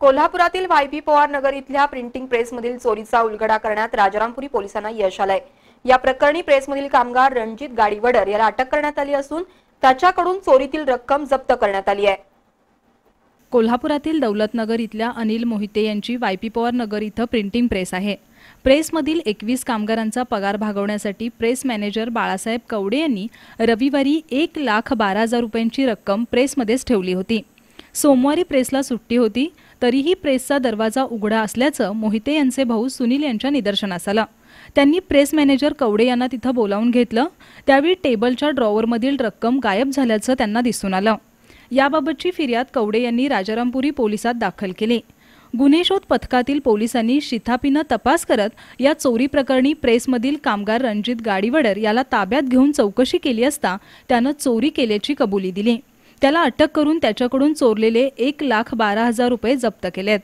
कोल्हापुरातील Y P Pawar नगर इथल्या printing प्रेसमधील चोरीचा उलगडा करण्यात राजारामपुरी पोलिसांना यश आलंय. या प्रकरणी प्रेसमधील कामगार रणजित गाडीवडर याला अटक करण्यात आली असून त्याच्याकडून चोरीतील रक्कम जप्त करण्यात आली आहे. कोल्हापुरातील दौलतनगर इथल्या अनिल मोहिते यांची वायपी पवार नगर इथं प्रिंटिंग प्रेस आहे. प्रेसमधील एकवीस कामगारांचा पगार भागवण्यासाठी प्रेस मॅनेजर बाळासाहेब कवडे यांनी रविवारी एक लाख बारा हजार रुपयांची रक्कम प्रेसमध्येच ठेवली होती. सोमवारी प्रेसला सुट्टी होती तरीही प्रेसचा दरवाजा उघडा असल्याचं मोहिते यांचे भाऊ सुनील यांच्या निदर्शनास आलं. त्यांनी प्रेस मॅनेजर कवडे यांना तिथं बोलावून घेतलं. त्यावेळी टेबलच्या ड्रॉवरमधील रक्कम गायब झाल्याचं त्यांना दिसून आलं. याबाबतची फिर्याद कवडे यांनी राजारामपुरी पोलिसात दाखल केली. गुन्हे शोध पथकातील पोलिसांनी शिथापीनं तपास करत या चोरी प्रकरणी प्रेसमधील कामगार रणजित गाडीवडर याला ताब्यात घेऊन चौकशी केली असता त्यानं चोरी केल्याची कबुली दिली. त्याला अटक करून त्याच्याकडून चोरलेले एक लाख बारा हजार रुपये जप्त केलेत.